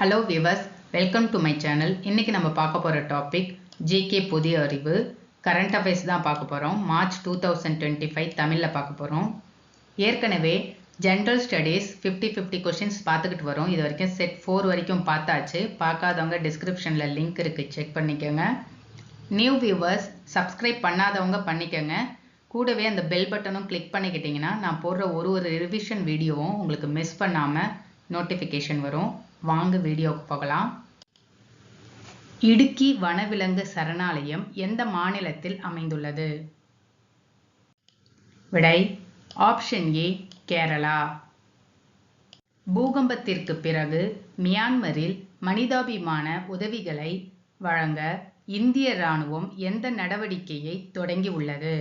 Hello viewers welcome to my channel இன்னைக்கு நம்ம பார்க்க போகிற டாபிக் ஜிகே புதிய அறிவு. கரண்ட் அஃபேர்ஸ் தான் பார்க்க போகிறோம் March two thousand twenty five தமிழில் பார்க்க போகிறோம் ஏற்கனவே general studies fifty fifty questions பார்த்துக்கிட்டு வரோம். இது வரைக்கும் செட் ஃபோர் வரைக்கும் பார்த்தாச்சு. பார்க்காதவங்க டிஸ்கிரிப்ஷனில் லிங்க் இருக்குது செக் பண்ணிக்கோங்க. நியூ வியூவர்ஸ் சப்ஸ்கிரைப் பண்ணாதவங்க பண்ணிக்கோங்க. கூடவே அந்த பெல் பட்டனும் கிளிக் பண்ணிக்கிட்டிங்கன்னா நான் போடுற ஒரு ஒரு ரிவிஷன் வீடியோவும் உங்களுக்கு மிஸ் பண்ணாமல் நோட்டிஃபிகேஷன் வரும். வாங்க வீடியோக்கு போகலாம். இடுக்கி வனவிலங்கு சரணாலயம் எந்த மாநிலத்தில் அமைந்துள்ளது? விடை ஆப்ஷன் ஏ கேரளா. பூகம்பத்திற்கு பிறகு மியான்மரில் மனிதாபிமான உதவிகளை வழங்க இந்திய ராணுவம் எந்த நடவடிக்கையை தொடங்கியுள்ளது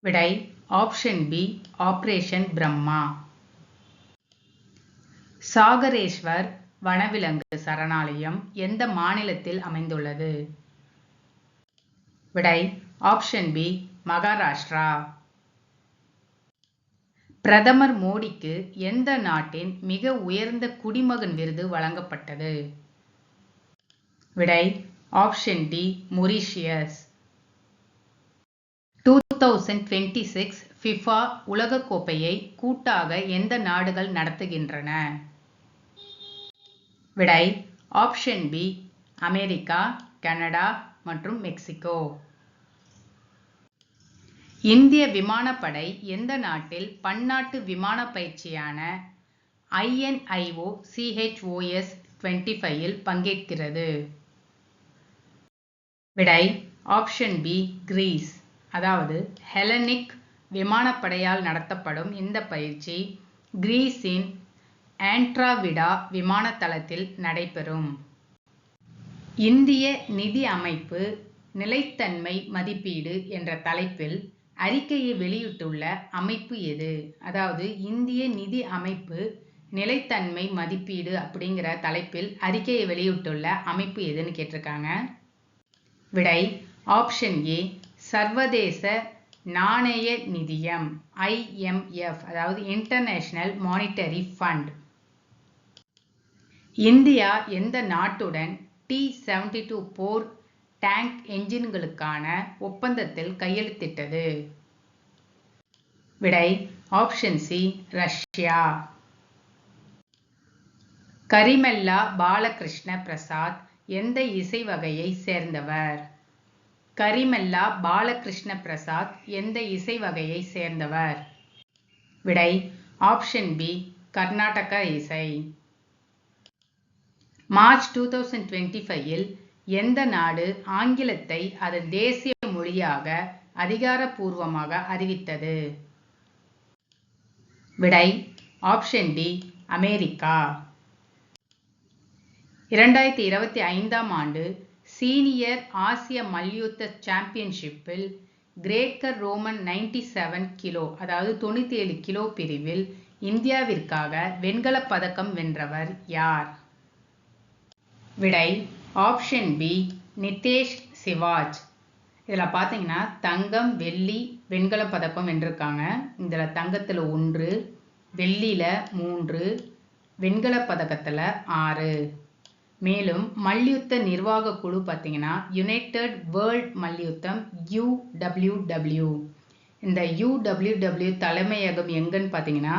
விடை option B operation Brahma. Sagareshwar வனவிலங்கு சரணாலயம் எந்த மாநிலத்தில் அமைந்துள்ளது? விடை ஆப்ஷன் பி மகாராஷ்டிரா. பிரதமர் மோடிக்கு எந்த நாட்டின் மிக உயர்ந்த குடிமகன் விருது வழங்கப்பட்டது? விடை option D Mauritius. Two thousand twenty six FIFA உலகக்கோப்பையை கூட்டாக எந்த நாடுகள் நடத்துகின்றன? விடை ஆப்ஷன் பி அமெரிக்கா கனடா மற்றும் மெக்சிகோ. இந்திய விமானப்படை எந்த நாட்டில் பன்னாட்டு விமான பயிற்சியான ஐஎன்ஐஓ சிஹெச்ஓஎஸ் டுவெண்ட்டி ஃபைவில் பங்கேற்கிறது? விடை ஆப்ஷன் பி கிரீஸ். அதாவது ஹெலனிக் விமானப்படையால் நடத்தப்படும் இந்த பயிற்சி கிரீஸின் ஆண்ட்ராவிடா விமானத்தளத்தில் நடைபெறும். இந்திய நிதி அமைப்பு நிலைத்தன்மை மதிப்பீடு என்ற தலைப்பில் அறிக்கையை வெளியிட்டுள்ள அமைப்பு எது? அதாவது இந்திய நிதி அமைப்பு நிலைத்தன்மை மதிப்பீடு அப்படிங்கிற தலைப்பில் அறிக்கையை வெளியிட்டுள்ள அமைப்பு எதுன்னு கேட்டிருக்காங்க. விடை ஆப்ஷன் ஏ சர்வதேச நாணய நிதியம் ஐஎம்எஃப் அதாவது இன்டர்நேஷ்னல் மானிட்டரி ஃபண்ட் இந்தியா எந்த நாட்டுடன் டி செவன்டி டூ போர் டேங்க் என்ஜின்களுக்கான ஒப்பந்தத்தில் கையெழுத்திட்டது? விடை option C Russia. Garimella Balakrishna Prasad எந்த இசை வகையை சேர்ந்தவர்? கரிமெல்லா பாலகிருஷ்ண பிரசாத் எந்த இசை வகையை சேர்ந்தவர்? விடை ஆப்ஷன் பி கர்நாடக இசை. மார்ச் டூ தௌசண்ட் டுவெண்ட்டி ஃபைவில் எந்த நாடு ஆங்கிலத்தை அதன் தேசிய மொழியாக அதிகாரப்பூர்வமாக அறிவித்தது? விடை ஆப்ஷன் டி அமெரிக்கா. இரண்டாயிரத்தி இருபத்தி ஐந்தாம் ஆண்டு சீனியர் ஆசிய மல்யுத்த சாம்பியன்ஷிப்பில் Greco Roman ninety seven kilo அதாவது தொண்ணூற்றி ஏழு கிலோ பிரிவில் இந்தியாவிற்காக வெண்கலப் பதக்கம் வென்றவர் யார்? விடை ஆப்ஷன் பி நிதேஷ் சிவாஜ். இதில் பார்த்தீங்கன்னா தங்கம் வெள்ளி வெண்கல பதக்கம் வென்றிருக்காங்க. இதில் தங்கத்தில் ஒன்று வெள்ளியில் மூன்று வெண்கல பதக்கத்தில் ஆறு. மேலும் மல்யுத்த நிர்வாக குழு பார்த்தீங்கன்னா யுனைடெட் வேர்ல்ட் மல்யுத்தம் யூடபிள்யூடபிள்யூ இந்த யூடபிள்யூடபிள்யூ தலைமையகம் எங்கன்னு பார்த்தீங்கன்னா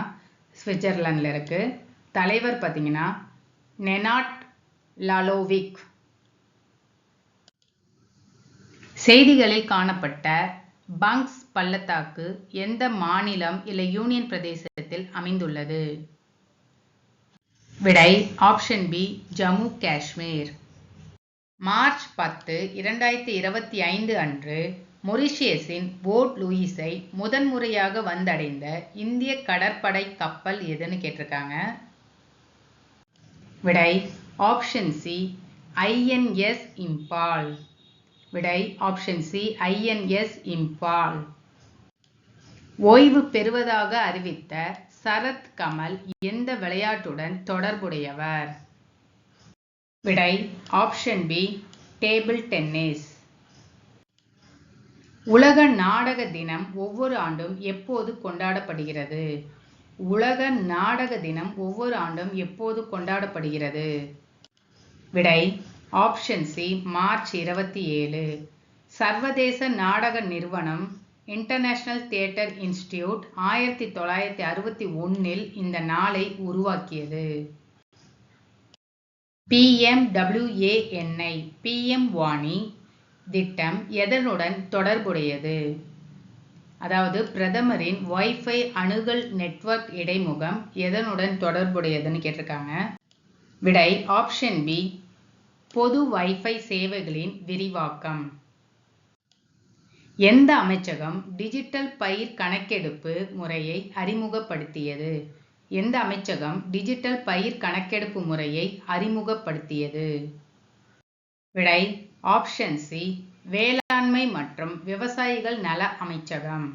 சுவிட்சர்லாண்டில் இருக்குது தலைவர் பார்த்தீங்கன்னா நெனாட் லாலோவிக். செய்திகளில் காணப்பட்ட பங்க்ஸ் பள்ளத்தாக்கு எந்த மாநிலம் இல்லை யூனியன் பிரதேசத்தில் அமைந்துள்ளது? விடை option B Jammu Kashmir. March பத்து இரண்டாயிரத்தி இருபத்தி ஐந்து அன்று மொரிஷியஸின் போர்ட் லூயிஸை முதன்முறையாக வந்தடைந்த இந்திய கடற்படை கப்பல் எதுன்னு கேட்டிருக்காங்க? விடை ஆப்ஷன் சி ஐஎன்எஸ் இம்பால் விடை ஆப்ஷன் சி ஐஎன்எஸ் இம்பால் ஓய்வு பெறுவதாக அறிவித்த சரத் கமல் எந்த விளையாட்டுடன் தொடர்புடையவர்? விடை ஆப்ஷன் பி டேபிள் டென்னிஸ் உலக நாடக தினம் ஒவ்வொரு ஆண்டும் எப்போது கொண்டாடப்படுகிறது? உலக நாடக தினம் ஒவ்வொரு ஆண்டும் எப்போது கொண்டாடப்படுகிறது? விடை ஆப்ஷன் சி மார்ச் இருபத்தி ஏழு. சர்வதேச நாடக நிறுவனம் இன்டர்நேஷனல் தியேட்டர் இன்ஸ்டிடியூட் ஆயிரத்தி தொள்ளாயிரத்தி அறுபத்தி ஒன்றில் இந்த நாளை உருவாக்கியது. பிஎம்டபிள்யூஏஎன்ஐ பிஎம் வாணி திட்டம் எதனுடன் தொடர்புடையது? அதாவது பிரதமரின் வைஃபை அணுகல் நெட்வொர்க் இடைமுகம் எதனுடன் தொடர்புடையதுன்னு கேட்டிருக்காங்க. விடை ஆப்ஷன் பி பொது வைஃபை சேவைகளின் விரிவாக்கம். எந்த அமைச்சகம் டிஜிட்டல் பயிர் கணக்கெடுப்பு முறையை அறிமுகப்படுத்தியது? எந்த அமைச்சகம் டிஜிட்டல் பயிர் கணக்கெடுப்பு முறையை அறிமுகப்படுத்தியது? விடை ஆப்ஷன் சி வேளாண்மை மற்றும் விவசாயிகள் நல அமைச்சகம்.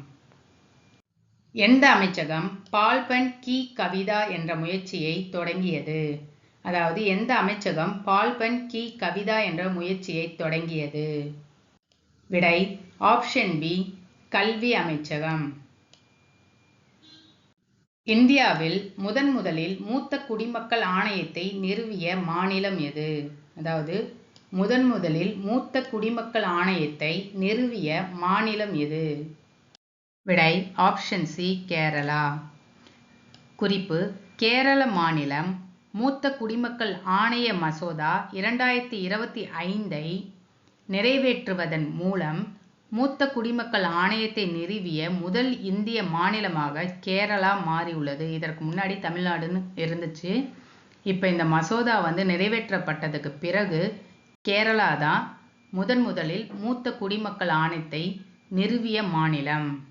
எந்த அமைச்சகம் பால்பன் கி கவிதா என்ற முயற்சியை தொடங்கியது? அதாவது எந்த அமைச்சகம் பால்பன் கி கவிதா என்ற முயற்சியை தொடங்கியது? விடை ஆப்ஷன் பி கல்வி அமைச்சகம். இந்தியாவில் முதன் முதலில் மூத்த குடிமக்கள் ஆணையத்தை நிறுவிய மாநிலம் எது? அதாவது முதன் முதலில் மூத்த குடிமக்கள் ஆணையத்தை நிறுவிய மாநிலம் எது? விடை ஆப்ஷன் சி கேரளா. குறிப்பு கேரள மாநிலம் மூத்த குடிமக்கள் ஆணைய மசோதா இரண்டாயிரத்தி இருபத்தி ஐந்தை நிறைவேற்றுவதன் மூலம் மூத்த குடிமக்கள் ஆணையத்தை நிறுவிய முதல் இந்திய மாநிலமாக கேரளா மாறியுள்ளது. இதற்கு முன்னாடி தமிழ்நாடுன்னு இருந்துச்சு. இப்போ இந்த மசோதா வந்து நிறைவேற்றப்பட்டதுக்கு பிறகு கேரளா தான் முதன் முதலில் மூத்த குடிமக்கள் ஆணையத்தை நிறுவிய மாநிலம்.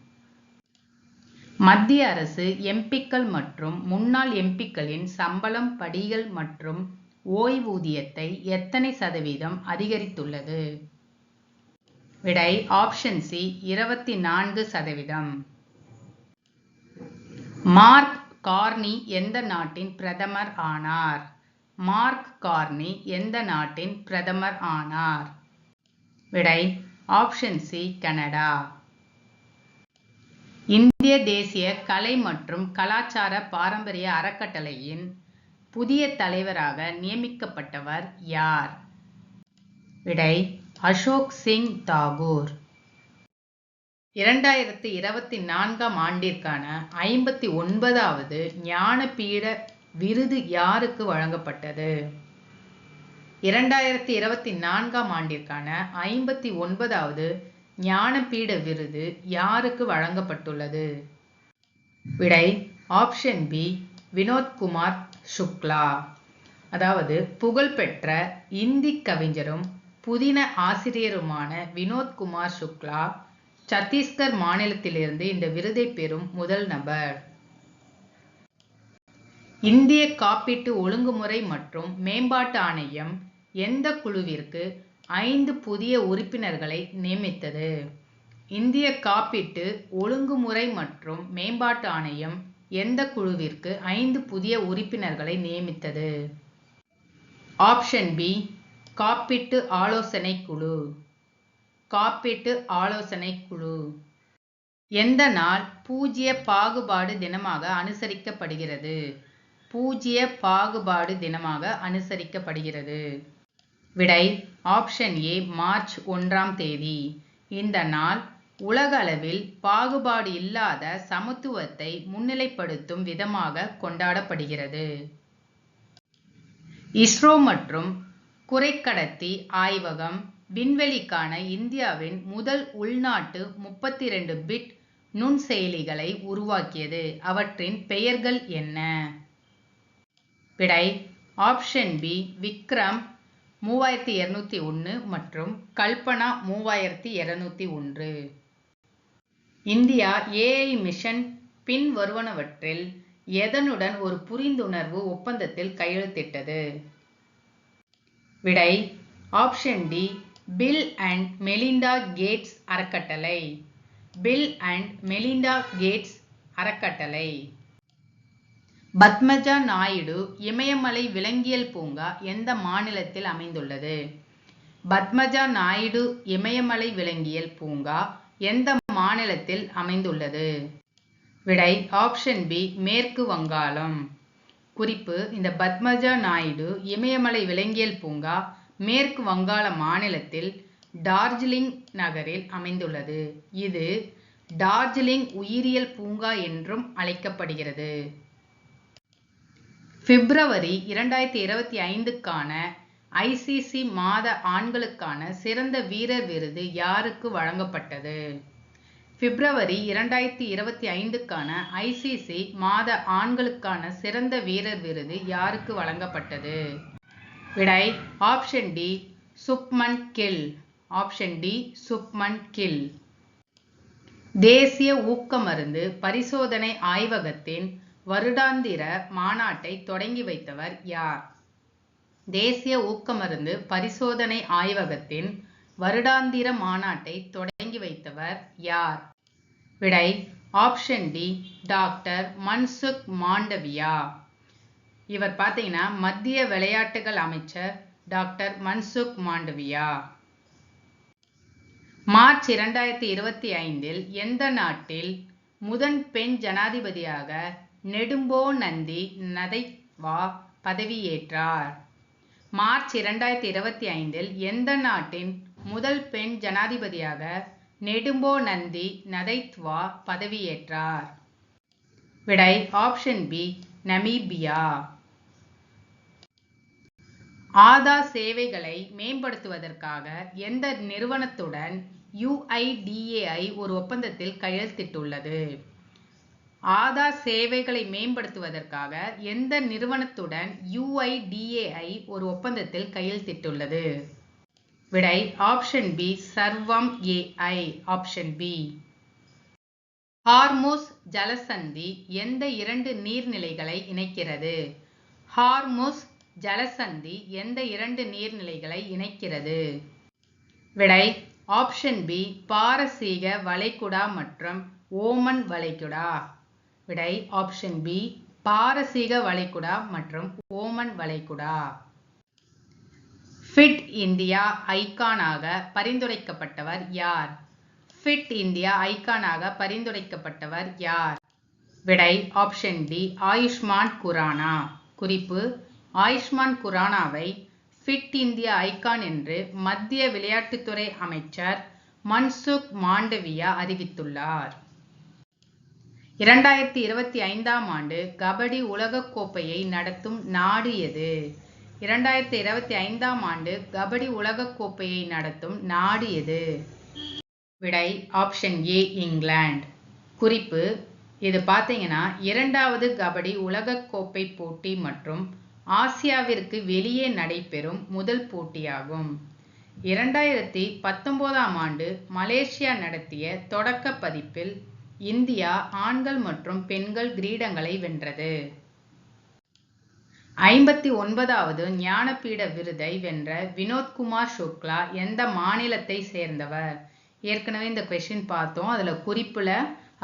மத்திய அரசு எம்பிக்கள் மற்றும் முன்னாள் எம்பிக்களின் சம்பளம் படிகள் மற்றும் ஓய்வூதியத்தை எத்தனை சதவீதம் அதிகரித்துள்ளது? விடை ஆப்ஷன் சி இருபத்தி நான்கு சதவீதம். மார்க் கார்னி எந்த நாட்டின் பிரதமர் ஆனார்? மார்க் கார்னி எந்த நாட்டின் பிரதமர் ஆனார்? விடை ஆப்ஷன் சி கனடா. இந்திய தேசிய கலை மற்றும் கலாச்சார பாரம்பரிய அறக்கட்டளையின் புதிய தலைவராக நியமிக்கப்பட்டவர் யார்? விடை அசோக் சிங் தாகூர். இரண்டாயிரத்தி இருபத்தி நான்காம் ஆண்டிற்கான ஐம்பத்தி ஒன்பதாவது ஞானபீட விருது யாருக்கு வழங்கப்பட்டது? இரண்டாயிரத்தி இருபத்தி நான்காம் ஆண்டிற்கான ஐம்பத்தி ஒன்பதாவது ஞானபீட விருது யாருக்கு வழங்கப்பட்டுள்ளது? விடை ஆப்ஷன் பி வினோத்குமார் சுக்லா. அதாவது புகழ்பெற்ற இந்தி கவிஞரும் புதின ஆசிரியருமான வினோத்குமார் சுக்லா சத்தீஸ்கர் மாநிலத்திலிருந்து இந்த விருதை பெறும் முதல் நபர். இந்திய காப்பீட்டு ஒழுங்குமுறை மற்றும் மேம்பாட்டு ஆணையம் எந்த குழுவிற்கு ஐந்து புதிய உறுப்பினர்களை நியமித்தது. இந்திய காப்பீட்டு ஒழுங்குமுறை மற்றும் மேம்பாட்டு ஆணையம் எந்த குழுவிற்கு ஐந்து புதிய உறுப்பினர்களை நியமித்தது? ஆப்ஷன் பி காப்பீட்டு ஆலோசனை குழு. காப்பீட்டு ஆலோசனை குழு. எந்த நாள் பூஜ்ய பாகுபாடு தினமாக அனுசரிக்கப்படுகிறது? பூஜ்ய பாகுபாடு தினமாக அனுசரிக்கப்படுகிறது. விடை ஆப்ஷன் ஏ மார்ச் ஒன்றாம் தேதி. இந்த நாள் உலக அளவில் பாகுபாடு இல்லாத சமத்துவத்தை முன்னிலைப்படுத்தும் விதமாக கொண்டாடப்படுகிறது. இஸ்ரோ மற்றும் குறைக்கடத்தி ஆய்வகம் விண்வெளிக்கான இந்தியாவின் முதல் உள்நாட்டு முப்பத்தி ரெண்டு பிட் நுண்செயலிகளை உருவாக்கியது. அவற்றின் பெயர்கள் என்ன? விடை ஆப்ஷன் பி விக்ரம் மூவாயிரத்தி இரநூத்தி ஒன்று மற்றும் கல்பனா மூவாயிரத்தி இரநூத்தி ஒன்று. இந்தியா ஏஐ மிஷன் பின் வருவனவற்றில் எதனுடன் ஒரு புரிந்துணர்வு ஒப்பந்தத்தில் கையெழுத்திட்டது? விடை option D Bill and Melinda Gates அறக்கட்டளை. பில் அண்ட் மெலிண்டா கேட்ஸ் அறக்கட்டளை. பத்மஜா நாயுடு இமயமலை விலங்கியல் பூங்கா எந்த மாநிலத்தில் அமைந்துள்ளது? பத்மஜா நாயுடு இமயமலை விலங்கியல் பூங்கா எந்த மாநிலத்தில் அமைந்துள்ளது? விடை ஆப்ஷன் பி மேற்கு வங்காளம். குறிப்பு இந்த பத்மஜா நாயுடு இமயமலை விலங்கியல் பூங்கா மேற்கு வங்காள மாநிலத்தில் டார்ஜிலிங் நகரில் அமைந்துள்ளது. இது டார்ஜிலிங் உயிரியல் பூங்கா என்றும் அழைக்கப்படுகிறது. பிப்ரவரி இரண்டாயிரத்தி இருபத்தி ஐந்துக்கான ஐசிசி மாத ஆண்களுக்கான சிறந்த வீரர் விருது யாருக்கு வழங்கப்பட்டது? பிப்ரவரி இரண்டாயிரத்தி இருபத்தி ஐந்துக்கான ஐசிசி மாத ஆண்களுக்கான சிறந்த வீரர் விருது யாருக்கு வழங்கப்பட்டது? விடை option D Shubman Gill. Option D Shubman Gill. தேசிய ஊக்க மருந்து பரிசோதனை ஆய்வகத்தின் வருடாந்திர மாநாட்டை தொடங்கி வைத்தவர் யார்? தேசிய ஊக்கமருந்து பரிசோதனை ஆய்வகத்தின் வருடாந்திர மாநாட்டை தொடங்கி வைத்தவர் யார்? விடை option D doctor Mansukh Mandaviya. இவர் பார்த்தீங்கன்னா மத்திய விளையாட்டுகள் அமைச்சர் டாக்டர் மன்சுக் மாண்டவியா. மார்ச் இரண்டாயிரத்தி இருபத்தி ஐந்தில் எந்த நாட்டில் முதன் பெண் ஜனாதிபதியாக நெடும்போ நந்தி நதைவா பதவியேற்றார். மார்ச் இரண்டாயிரத்தி இருபத்தி ஐந்தில் எந்த நாட்டின் முதல் பெண் ஜனாதிபதியாக நெடும்போ நந்தி நதைத்வா பதவியேற்றார்? விடை ஆப்ஷன் பி நமீபியா. ஆதார் சேவைகளை மேம்படுத்துவதற்காக எந்த நிறுவனத்துடன் யுஐடிஏஐ ஒரு ஒப்பந்தத்தில் கையெழுத்திட்டுள்ளது? ஆதார் சேவைகளை மேம்படுத்துவதற்காக எந்த நிறுவனத்துடன் யுஐடிஏஐ ஒரு ஒப்பந்தத்தில் கையெழுத்திட்டுள்ளது? விடை option B Sarvam AI option B Hormuz ஜலசந்தி எந்த இரண்டு நீர்நிலைகளை இணைக்கிறது? ஹார்மோஸ் ஜலசந்தி எந்த இரண்டு நீர்நிலைகளை இணைக்கிறது? விடை ஆப்ஷன் பி பாரசீக வளைகுடா மற்றும் ஓமன் வளைகுடா. விடை ஆப்ஷன் பி பாரசீக வளைகுடா மற்றும் ஓமன் வளைகுடா. ஃபிட் இந்தியா ஐகானாக பரிந்துரைக்கப்பட்டவர் யார்? ஃபிட் இந்தியா ஐகானாக பரிந்துரைக்கப்பட்டவர் யார்? விடை ஆப்ஷன் டி ஆயுஷ்மான் குரானா. குறிப்பு ஆயுஷ்மான் குரானாவை ஃபிட் இந்தியா ஐகான் என்று மத்திய விளையாட்டுத்துறை அமைச்சர் மன்சுக் மாண்டவியா அறிவித்துள்ளார். இரண்டாயிரத்தி இருபத்தி ஐந்தாம் ஆண்டு கபடி உலகக் கோப்பையை நடத்தும் நாடு எது? இரண்டாயிரத்தி இருபத்தி ஐந்தாம் ஆண்டு கபடி உலகக் கோப்பையை நடத்தும் நாடு எது? விடை ஆப்ஷன் ஏ இங்கிலாந்து. குறிப்பு இது பார்த்தீங்கன்னா இரண்டாவது கபடி உலகக்கோப்பை போட்டி மற்றும் ஆசியாவிற்கு வெளியே நடைபெறும் முதல் போட்டியாகும். இரண்டாயிரத்தி பத்தொன்பதாம் ஆண்டு மலேசியா நடத்திய தொடக்க பதிப்பில் இந்தியா ஆண்கள் மற்றும் பெண்கள் கிரீடங்களை வென்றது. ஐம்பத்தி ஒன்பதாவது ஞானபீட விருதை வென்ற வினோத்குமார் சுக்லா எந்த மாநிலத்தை சேர்ந்தவர்? ஏற்கனவே இந்த கொஷின் பார்த்தோம். அதில் குறிப்பில்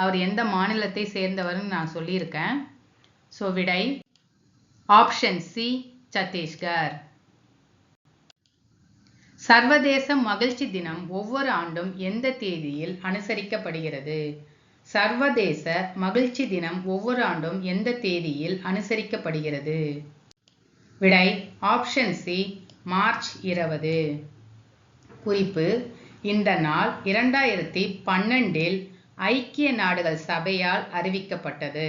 அவர் எந்த மாநிலத்தை சேர்ந்தவர்னு நான் சொல்லியிருக்கேன். ஸோ விடை ஆப்ஷன் சி சத்தீஸ்கர். சர்வதேச மகிழ்ச்சி தினம் ஒவ்வொரு ஆண்டும் எந்த தேதியில் அனுசரிக்கப்படுகிறது? சர்வதேச மகிழ்ச்சி தினம் ஒவ்வொரு ஆண்டும் எந்த தேதியில் அனுசரிக்கப்படுகிறது? விடை ஆப்ஷன் சி மார்ச் இருபது. குறிப்பு இந்த நாள் இரண்டாயிரத்தி பன்னெண்டில் ஐக்கிய நாடுகள் சபையால் அறிவிக்கப்பட்டது.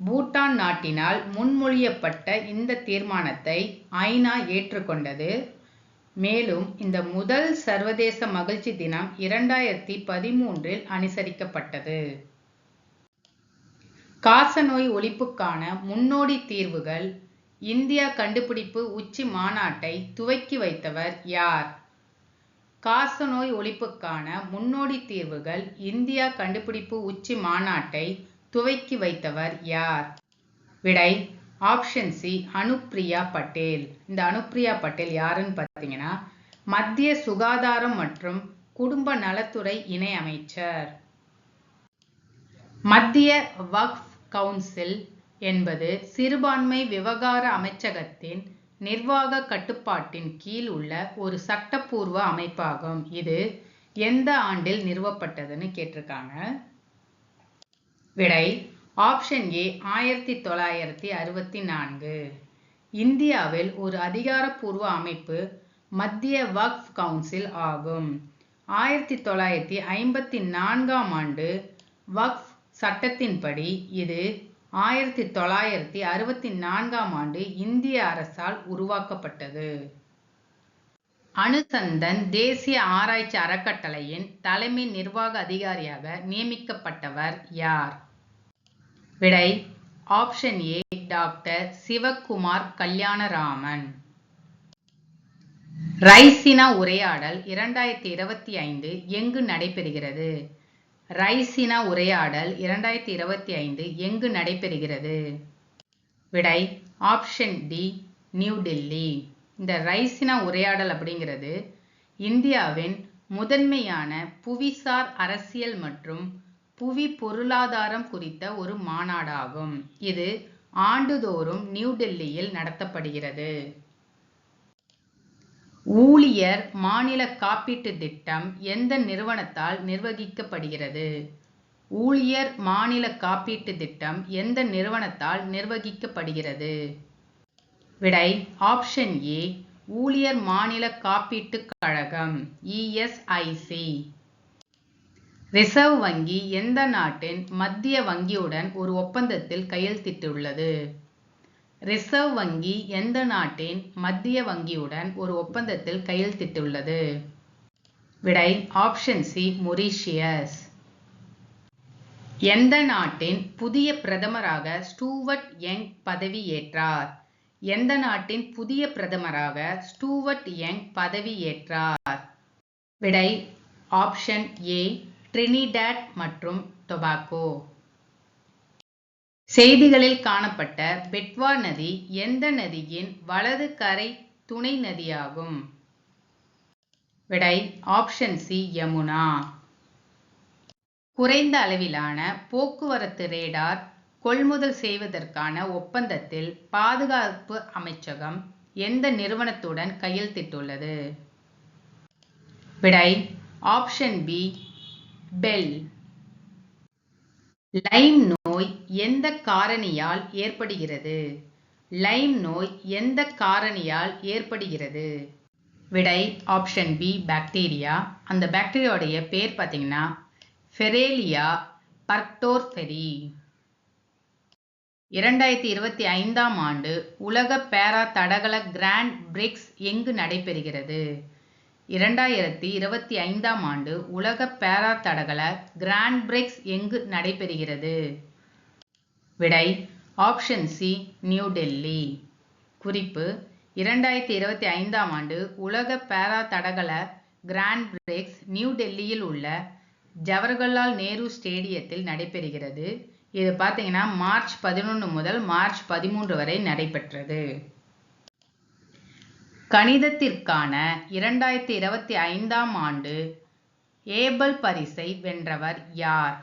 பூட்டான் நாட்டினால் முன்மொழியப்பட்ட இந்த தீர்மானத்தை ஐநா ஏற்றுக்கொண்டது. மேலும் இந்த முதல் சர்வதேச மகிழ்ச்சி தினம் இரண்டாயிரத்தி பதிமூன்றில் அனுசரிக்கப்பட்டது. காசநோய் ஒழிப்புக்கான முன்னோடி தீர்வுகள் இந்தியா கண்டுபிடிப்பு உச்சி மாநாட்டை துவக்கி வைத்தவர் யார்? காசநோய் ஒழிப்புக்கான முன்னோடி தீர்வுகள் இந்தியா கண்டுபிடிப்பு உச்சி மாநாட்டை துவக்கி வைத்தவர் யார்? விடை ஆப்ஷன் சி அனுப்ரியா பட்டேல். இந்த அனுப்ரியா பட்டேல் யாருன்னு பார்த்தீங்கன்னா மத்திய சுகாதாரம் மற்றும் குடும்ப நலத்துறை இணை அமைச்சர். மத்திய வக்ஃப் கவுன்சில் என்பது சிறுபான்மை விவகார அமைச்சகத்தின் நிர்வாக கட்டுப்பாட்டின் கீழ் உள்ள ஒரு சட்டப்பூர்வ அமைப்பாகும். இது எந்த ஆண்டில் நிறுவப்பட்டதுன்னு கேட்டிருக்காங்க. விடை ஆப்ஷன் ஏ ஆயிரத்தி தொள்ளாயிரத்தி அறுபத்தி நான்கு. இந்தியாவில் ஒரு அதிகாரப்பூர்வ அமைப்பு மத்திய வக்ஃப் கவுன்சில் ஆகும். ஆயிரத்தி தொள்ளாயிரத்தி ஐம்பத்தி நான்காம் ஆண்டு வக்ஃப் சட்டத்தின்படி இது ஆயிரத்தி தொள்ளாயிரத்தி அறுபத்தி நான்காம் ஆண்டு இந்திய அரசால் உருவாக்கப்பட்டது. அனுசந்தன் தேசிய ஆராய்ச்சி அறக்கட்டளையின் தலைமை நிர்வாக அதிகாரியாக நியமிக்கப்பட்டவர் யார்? விடை. Option A doctor Sivakumar Kalyanaraman. Raisina உரையாடல் இரண்டாயிரத்தி இருபத்தி ஐந்து எங்கு நடைபெறுகிறது? ரைசினா உரையாடல் இரண்டாயிரத்தி இருபத்தி ஐந்து எங்கு நடைபெறுகிறது? விடை. ஆப்ஷன் டி நியூ டெல்லி இந்த ரைசினா உரையாடல் அப்படிங்கிறது இந்தியாவின் முதன்மையான புவிசார் அரசியல் மற்றும் புவி பொருளாதாரம் குறித்த ஒரு மாநாடாகும். இது ஆண்டுதோறும் நியூடெல்லியில் நடத்தப்படுகிறது. ஊழியர் மாநில காப்பீட்டு திட்டம் எந்த நிறுவனத்தால் நிர்வகிக்கப்படுகிறது? ஊழியர் மாநில காப்பீட்டு திட்டம் எந்த நிறுவனத்தால் நிர்வகிக்கப்படுகிறது? விடை ஆப்ஷன் ஏ ஊழியர் மாநில காப்பீட்டுக் கழகம் இஎஸ்ஐசி ரிசர்வ் வங்கி எந்த நாட்டின் மத்திய வங்கியுடன் ஒரு ஒப்பந்தத்தில் கையெழுத்திட்டுள்ளது? ரிசர்வ் வங்கி எந்த நாட்டின் மத்திய வங்கியுடன் ஒரு ஒப்பந்தத்தில் கையெழுத்திட்டுள்ளது? விடை ஆப்ஷன் சி மொரீஷியஸ் எந்த நாட்டின் புதிய பிரதமராக ஸ்டூவர்ட் யங் பதவியேற்றார்? எந்த நாட்டின் புதிய பிரதமராக ஸ்டூவர்ட் யங் பதவியேற்றார்? விடை ஆப்ஷன் ஏ ட்ரினிடாட் மற்றும் டொபாக்கோ செய்திகளில் காணப்பட்ட பெட்வா நதி எந்த நதியின் வலது கரை துணை நதியாகும்? விடை ஆப்ஷன் சி யமுனா. குறைந்த அளவிலான போக்குவரத்து ரேடார் கொள்முதல் செய்வதற்கான ஒப்பந்தத்தில் பாதுகாப்பு அமைச்சகம் எந்த நிறுவனத்துடன் கையெழுத்திட்டுள்ளது? விடை ஆப்ஷன் பி பெல். லைம் நோய் எந்த காரணியால் ஏற்படுகிறது? லைம் நோய் எந்த காரணியால் ஏற்படுகிறது? விடை ஆப்ஷன் பி பாக்டீரியா அந்த பாக்டீரியாவுடைய பேர் பார்த்தீங்கன்னா ஃபெரேலியா பர்டோர்ஃபெரி இரண்டாயிரத்தி இருபத்தி ஐந்தாம் ஆண்டு உலக பேரா தடகள கிராண்ட் பிரிக்ஸ் எங்கு நடைபெறுகிறது? இரண்டாயிரத்தி இருபத்தி ஐந்தாம் ஆண்டு உலக பேரா தடகள கிராண்ட் பிரிக்ஸ் எங்கு நடைபெறுகிறது? விடை ஆப்ஷன் சி நியூ டெல்லி குறிப்பு இரண்டாயிரத்தி இருபத்தி ஐந்தாம் ஆண்டு உலக பேரா தடகள கிராண்ட் பிரிக்ஸ் நியூ டெல்லியில் உள்ள ஜவஹர்லால் நேரு ஸ்டேடியத்தில் நடைபெறுகிறது. இது பார்த்தீங்கன்னா மார்ச் பதினொன்று முதல் மார்ச் பதிமூன்று வரை நடைபெற்றது. கணிதத்திற்கான இரண்டாயிரத்தி இருபத்தி ஐந்தாம் ஆண்டு ஏபல் பரிசை வென்றவர் யார்?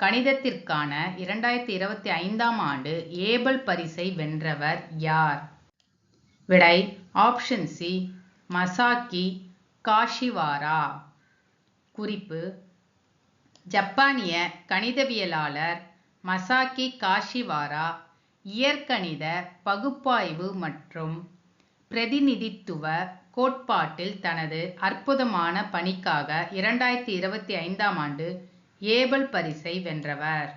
கணிதத்திற்கான இரண்டாயிரத்தி இருபத்தி ஐந்தாம் ஆண்டு ஏபல் பரிசை வென்றவர் யார்? விடை ஆப்ஷன் சி மசாக்கி காஷிவாரா. குறிப்பு ஜப்பானிய கணிதவியலாளர் மசாக்கி காஷிவாரா இயற்கணித பகுப்பாய்வு மற்றும் பிரதிநிதித்துவ கோட்பாட்டில் தனது அற்புதமான பணிக்காக இரண்டாயிரத்தி இருபத்தி ஐந்தாம் ஆண்டு ஏபல் பரிசை வென்றவர்.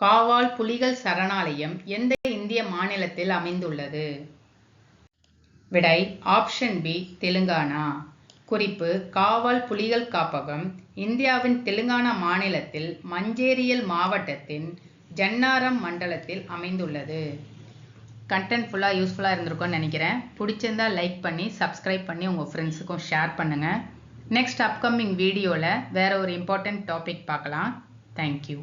காவால் புலிகள் சரணாலயம் எந்த இந்திய மாநிலத்தில் அமைந்துள்ளது? விடை ஆப்ஷன் பி தெலுங்கானா. குறிப்பு காவால் புலிகள் காப்பகம் இந்தியாவின் தெலுங்கானா மாநிலத்தில் மஞ்சேரியல் மாவட்டத்தின் ஜன்னாரம் மண்டலத்தில் அமைந்துள்ளது. கண்டென்ட் ஃபுல்லாக யூஸ்ஃபுல்லாக இருந்திருக்கும்னு நினைக்கிறேன். பிடிச்சிருந்தா லைக் பண்ணி சப்ஸ்கிரைப் பண்ணி உங்கள் ஃப்ரெண்ட்ஸுக்கும் ஷேர் பண்ணுங்கள் நெக்ஸ்ட் அப்கமிங் வீடியோவில் வேறு ஒரு இம்பார்ட்டண்ட் டாபிக் பார்க்கலாம். தேங்க்யூ